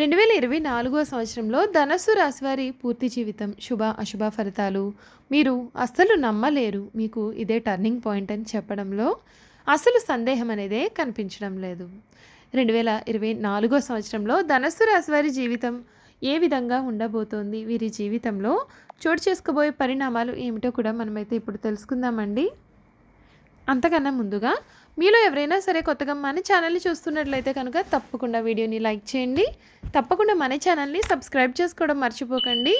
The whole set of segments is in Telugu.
రెండు వేల ఇరవై నాలుగో సంవత్సరంలో ధనస్సు రాశివారి పూర్తి జీవితం శుభ అశుభ ఫలితాలు. మీరు అస్సలు నమ్మలేరు మీకు ఇదే టర్నింగ్ పాయింట్ అని చెప్పడంలో అసలు సందేహం అనేదే కనిపించడం లేదు. రెండు వేల ఇరవై నాలుగో సంవత్సరంలో ధనస్సు రాశివారి జీవితం ఏ విధంగా ఉండబోతోంది? వీరి జీవితంలో చోటు చేసుకోబోయే పరిణామాలు ఏమిటో కూడా మనమైతే ఇప్పుడు తెలుసుకుందామండి. అంతకన్నా ముందుగా మీలో ఎవరైనా సరే కొత్తగా మన ఛానల్ని చూస్తున్నట్లయితే కనుక తప్పకుండా వీడియోని లైక్ చేయండి. తప్పకుండా మన ఛానల్ని సబ్స్క్రైబ్ చేసుకోవడం మర్చిపోకండి.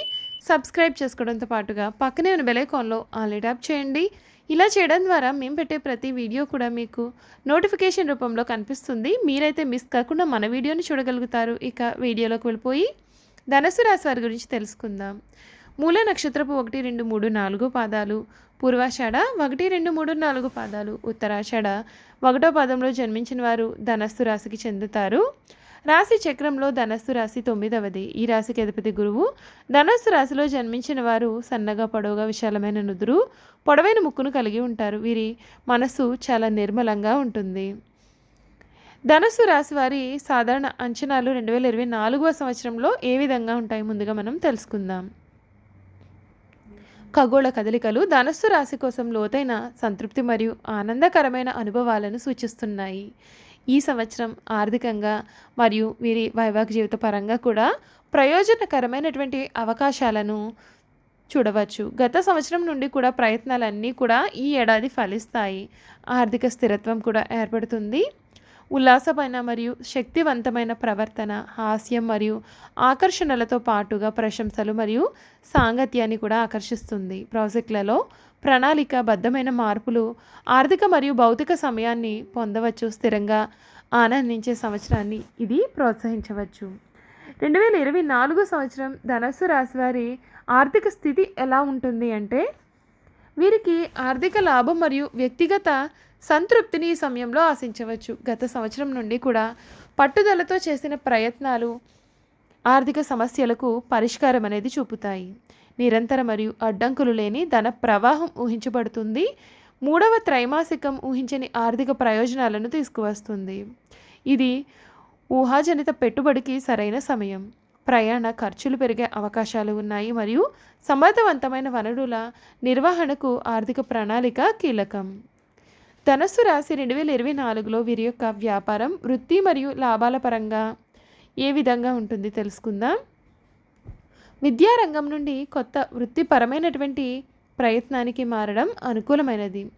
సబ్స్క్రైబ్ చేసుకోవడంతో పాటుగా పక్కనే ఉన్న బెలైకాన్లో ఆల్ ట్యాప్ చేయండి. ఇలా చేయడం ద్వారా మేము పెట్టే ప్రతి వీడియో కూడా మీకు నోటిఫికేషన్ రూపంలో కనిపిస్తుంది. మీరైతే మిస్ కాకుండా మన వీడియోని చూడగలుగుతారు. ఇక వీడియోలోకి వెళ్ళిపోయి ధనస్సు రాశి వారి గురించి తెలుసుకుందాం. మూల నక్షత్రపు ఒకటి రెండు మూడు నాలుగు పాదాలు. పూర్వాషాఢ ఒకటి రెండు మూడు నాలుగు పాదాలు. ఉత్తరాషాఢ ఒకటో పాదంలో జన్మించిన వారు ధనస్సు రాశికి చెందుతారు. రాశి చక్రంలో ధనస్సు రాశి తొమ్మిదవది. ఈ రాశికి అధిపతి గురువు. ధనస్సు రాశిలో జన్మించిన వారు సన్నగా పొడవుగా విశాలమైన నుదురు పొడవైన ముక్కును కలిగి ఉంటారు. వీరి మనస్సు చాలా నిర్మలంగా ఉంటుంది. ధనస్సు రాశి వారి సాధారణ అంచనాలు రెండు వేల ఇరవై నాలుగవ సంవత్సరంలో ఏ విధంగా ఉంటాయి? ముందుగా మనం తెలుసుకుందాం. ఖగోళ కదలికలు ధనస్సు రాశి కోసం లోతైన సంతృప్తి మరియు ఆనందకరమైన అనుభవాలను సూచిస్తున్నాయి. ఈ సంవత్సరం ఆర్థికంగా మరియు వీరి వైవాహిక జీవిత పరంగా కూడా ప్రయోజనకరమైనటువంటి అవకాశాలను చూడవచ్చు. గత సంవత్సరం నుండి కూడా ప్రయత్నాలన్నీ కూడా ఈ ఏడాది ఫలిస్తాయి. ఆర్థిక స్థిరత్వం కూడా ఏర్పడుతుంది. ఉల్లాసమైన మరియు శక్తివంతమైన ప్రవర్తన హాస్యం మరియు ఆకర్షణలతో పాటుగా ప్రశంసలు మరియు సాంగత్యాన్ని కూడా ఆకర్షిస్తుంది. ప్రాజెక్టులలో ప్రణాళికబద్ధమైన మార్పులు ఆర్థిక మరియు భౌతిక సమయాన్ని పొందవచ్చు స్థిరంగా ఆనందించే సంవత్సరాన్ని ఇది ప్రోత్సహించవచ్చు. రెండు వేల ఇరవై నాలుగు సంవత్సరం ధనస్సు రాశి వారి ఆర్థిక స్థితి ఎలా ఉంటుంది అంటే వీరికి ఆర్థిక లాభం మరియు వ్యక్తిగత సంతృప్తిని ఈ సమయంలో ఆశించవచ్చు. గత సంవత్సరం నుండి కూడా పట్టుదలతో చేసిన ప్రయత్నాలు ఆర్థిక సమస్యలకు పరిష్కారం అనేది చూపుతాయి. నిరంతర మరియు అడ్డంకులు లేని ధన ప్రవాహం ఊహించబడుతుంది. మూడవ త్రైమాసికం ఊహించని ఆర్థిక ప్రయోజనాలను తీసుకువస్తుంది. ఇది ఊహాజనిత పెట్టుబడికి సరైన సమయం. ప్రయాణ ఖర్చులు పెరిగే అవకాశాలు ఉన్నాయి. మరియు సమర్థవంతమైన వనరుల నిర్వహణకు ఆర్థిక ప్రణాళిక కీలకం. ధనస్సు రాశి రెండు వేల ఇరవై నాలుగులో వీరి యొక్క వ్యాపారం వృత్తి మరియు లాభాల పరంగా ఏ విధంగా ఉంటుంది తెలుసుకుందాం. విద్యారంగం నుండి కొత్త వృత్తిపరమైనటువంటి ప్రయత్నానికి మారడం అనుకూలమైనది.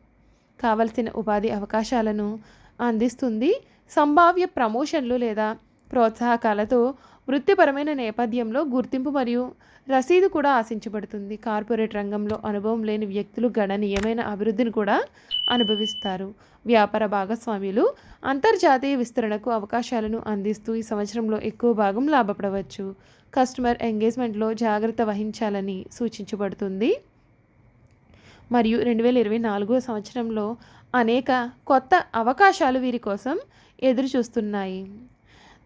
కావలసిన ఉపాధి అవకాశాలను అందిస్తుంది. సంభావ్య ప్రమోషన్లు లేదా ప్రోత్సాహకాలతో వృత్తిపరమైన నేపథ్యంలో గుర్తింపు మరియు రసీదు కూడా ఆశించబడుతుంది. కార్పొరేట్ రంగంలో అనుభవం లేని వ్యక్తులు గణనీయమైన అభివృద్ధిని కూడా అనుభవిస్తారు. వ్యాపార భాగస్వామ్యులు అంతర్జాతీయ విస్తరణకు అవకాశాలను అందిస్తూ ఈ సంవత్సరంలో ఎక్కువ భాగం లాభపడవచ్చు. కస్టమర్ ఎంగేజ్మెంట్లో జాగ్రత్త వహించాలని సూచించబడుతుంది. మరియు రెండు వేల ఇరవై నాలుగో సంవత్సరంలో అనేక కొత్త అవకాశాలు వీరి కోసం ఎదురు చూస్తున్నాయి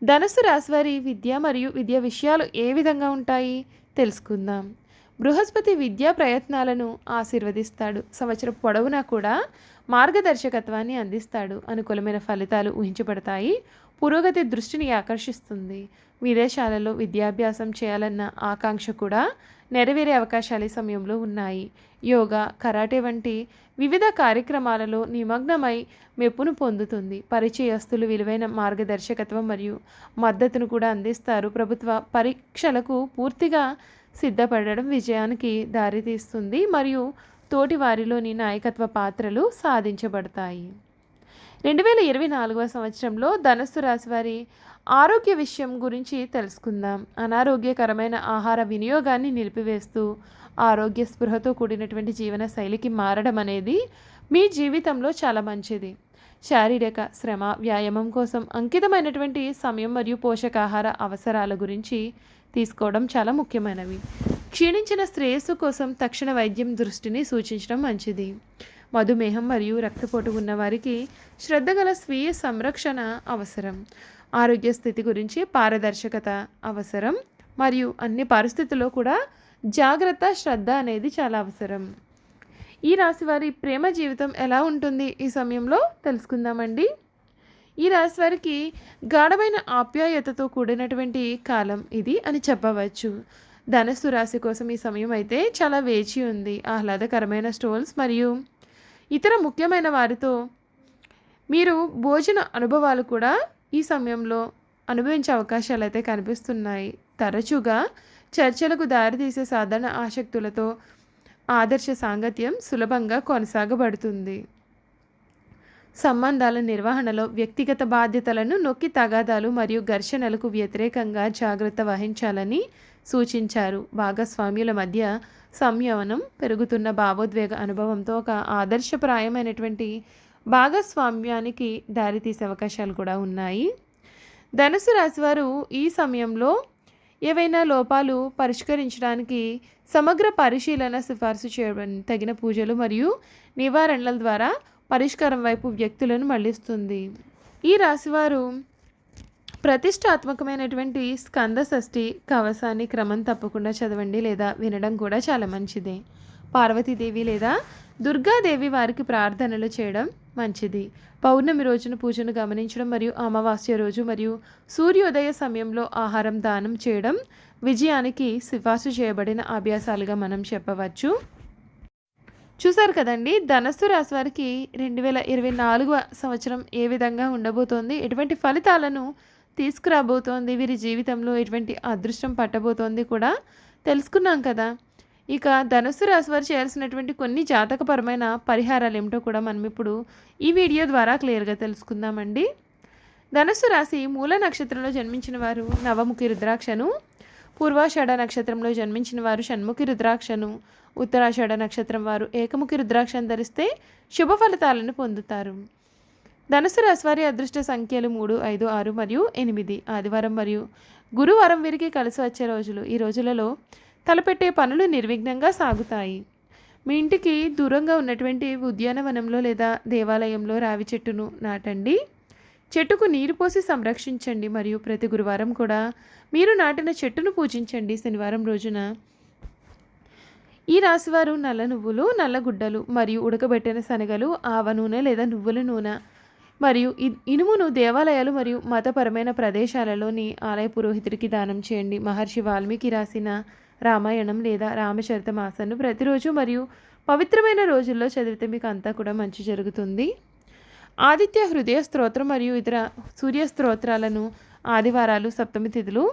ధనుసు రాశివారి విద్య మరియు విద్య విషయాలు ఏ విధంగా ఉంటాయి? తెలుసుకుందాం. బృహస్పతి విద్యా ప్రయత్నాలను ఆశీర్వదిస్తాడు. సంవత్సరం పొడవునా కూడా మార్గదర్శకత్వాన్ని అందిస్తాడు. అనుకూలమైన ఫలితాలు ఊహించబడతాయి. పురోగతి దృష్టిని ఆకర్షిస్తుంది. విదేశాలలో విద్యాభ్యాసం చేయాలన్న ఆకాంక్ష కూడా నెరవేరే అవకాశాలు ఈ సమయంలో ఉన్నాయి. యోగా కరాటే వంటి వివిధ కార్యక్రమాలలో నిమగ్నమై మెప్పును పొందుతుంది. పరిచయస్తులు విలువైన మార్గదర్శకత్వం మరియు మద్దతును కూడా అందిస్తారు. ప్రభుత్వ పరీక్షలకు పూర్తిగా సిద్ధపడడం విజయానికి దారితీస్తుంది మరియు తోటి వారిలోని నాయకత్వ పాత్రలు సాధించబడతాయి. రెండు వేల ఇరవై నాలుగవ సంవత్సరంలో ధనస్సు రాశి వారి ఆరోగ్య విషయం గురించి తెలుసుకుందాం. అనారోగ్యకరమైన ఆహార వినియోగాన్ని నిలిపివేస్తూ ఆరోగ్య స్పృహతో కూడినటువంటి జీవన శైలికి మారడం అనేది మీ జీవితంలో చాలా మంచిది. శారీరక శ్రమ వ్యాయామం కోసం అంకితమైనటువంటి సమయం మరియు పోషకాహార అవసరాల గురించి తీసుకోవడం చాలా ముఖ్యమైనవి. క్షీణించిన శ్రేయస్సు కోసం తక్షణ వైద్యం దృష్టిని సూచించడం మంచిది. మధుమేహం మరియు రక్తపోటు ఉన్నవారికి శ్రద్ధగల స్వీయ సంరక్షణ అవసరం. ఆరోగ్య స్థితి గురించి పారదర్శకత అవసరం మరియు అన్ని పరిస్థితుల్లో కూడా జాగ్రత్త శ్రద్ధ అనేది చాలా అవసరం. ఈ రాశి వారి ప్రేమ జీవితం ఎలా ఉంటుంది ఈ సమయంలో తెలుసుకుందామండి. ఈ రాశి వారికి గాఢమైన ఆప్యాయతతో కూడినటువంటి కాలం ఇది అని చెప్పవచ్చు. ధనస్సు రాశి కోసం ఈ సమయం అయితే చాలా వేచి ఉంది. ఆహ్లాదకరమైన స్టోల్స్ మరియు ఇతర ముఖ్యమైన వారితో మీరు భోజన అనుభవాలు కూడా ఈ సమయంలో అనుభవించే అవకాశాలు అయితే కనిపిస్తున్నాయి. తరచుగా చర్చలకు దారితీసే సాధారణ ఆసక్తులతో ఆదర్శ సాంగత్యం సులభంగా కొనసాగబడుతుంది. సంబంధాల నిర్వహణలో వ్యక్తిగత బాధ్యతలను నొక్కి తగాదాలు మరియు ఘర్షణలకు వ్యతిరేకంగా జాగ్రత్త వహించాలని సూచించారు. భాగస్వామ్యుల మధ్య సంయమనం పెరుగుతున్న భావోద్వేగ అనుభవంతో ఒక ఆదర్శప్రాయమైనటువంటి భాగస్వామ్యానికి దారితీసే అవకాశాలు కూడా ఉన్నాయి. ధనుసు రాశివారు ఈ సమయంలో ఏవైనా లోపాలు పరిష్కరించడానికి సమగ్ర పరిశీలన సిఫార్సు చేయడం తగిన పూజలు మరియు నివారణల ద్వారా పరిష్కారం వైపు వ్యక్తులను మళ్ళిస్తుంది. ఈ రాశివారు ప్రతిష్టాత్మకమైనటువంటి స్కంద షష్ఠి కవసాన్ని క్రమం తప్పకుండా చదవండి లేదా వినడం కూడా చాలా మంచిది. పార్వతీదేవి లేదా దుర్గాదేవి వారికి ప్రార్థనలు చేయడం మంచిది. పౌర్ణమి రోజున పూజను గమనించడం మరియు అమావాస్య రోజు మరియు సూర్యోదయ సమయంలో ఆహారం దానం చేయడం విజయానికి సిఫార్సు చేయబడిన అభ్యాసాలుగా మనం చెప్పవచ్చు. చూసారు కదండి ధనస్సు రాశి వారికి రెండు వేల ఇరవై నాలుగవ సంవత్సరం ఏ విధంగా ఉండబోతోంది ఎటువంటి ఫలితాలను తీసుకురాబోతోంది వీరి జీవితంలో ఎటువంటి అదృష్టం పట్టబోతోంది కూడా తెలుసుకున్నాం కదా. ఇక ధనుస్సు రాశి వారు చేయాల్సినటువంటి కొన్ని జాతకపరమైన పరిహారాలు ఏమిటో కూడా మనం ఇప్పుడు ఈ వీడియో ద్వారా క్లియర్గా తెలుసుకుందామండి. ధనుస్సు రాశి మూల నక్షత్రంలో జన్మించిన వారు నవముఖి రుద్రాక్షను పూర్వాషాఢ నక్షత్రంలో జన్మించిన వారు షణ్ముఖి రుద్రాక్షను ఉత్తరాషాఢ నక్షత్రం వారు ఏకముఖి రుద్రాక్షను ధరిస్తే శుభ ఫలితాలను పొందుతారు. ధనుసు రాశి వారి అదృష్ట సంఖ్యలు మూడు ఐదు ఆరు మరియు ఎనిమిది. ఆదివారం మరియు గురువారం వీరికి కలిసి వచ్చే రోజులు. ఈ రోజులలో తలపెట్టే పనులు నిర్విఘ్నంగా సాగుతాయి. మీ ఇంటికి దూరంగా ఉన్నటువంటి ఉద్యానవనంలో లేదా దేవాలయంలో రావి చెట్టును నాటండి. చెట్టుకు నీరు పోసి సంరక్షించండి మరియు ప్రతి గురువారం కూడా మీరు నాటిన చెట్టును పూజించండి శనివారం రోజున. ఈ రాశివారు నల్ల నువ్వులు నల్ల గుడ్డలు మరియు ఉడకబెట్టిన శనగలు ఆవ నూనె లేదా నువ్వుల నూనె మరియు ఇనుమును దేవాలయాలు మరియు మతపరమైన ప్రదేశాలలోని ఆలయ పురోహితుడికి దానం చేయండి. మహర్షి వాల్మీకి రాసిన రామాయణం లేదా రామచరిత మాసాన్ని ప్రతిరోజు మరియు పవిత్రమైన రోజుల్లో చదివితే మీకు అంతా కూడా మంచి జరుగుతుంది. ఆదిత్య హృదయ స్తోత్రం మరియు ఇతర సూర్య స్తోత్రాలను ఆదివారాలు సప్తమి తిథులు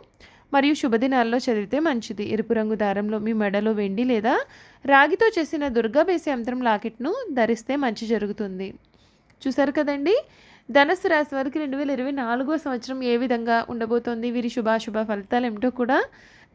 మరియు శుభదినాల్లో చదివితే మంచిది. ఎరుపు రంగు దారంలో మీ మెడలో వెండి లేదా రాగితో చేసిన దుర్గా బేసి యంత్రం లాకెట్ను ధరిస్తే మంచి జరుగుతుంది. చూసారు కదండి? ధనస్సు రాశి వారికి రెండు వేల ఇరవై నాలుగో సంవత్సరం ఏ విధంగా ఉండబోతోంది? వీరి శుభాశుభ ఫలితాలు ఏమిటో కూడా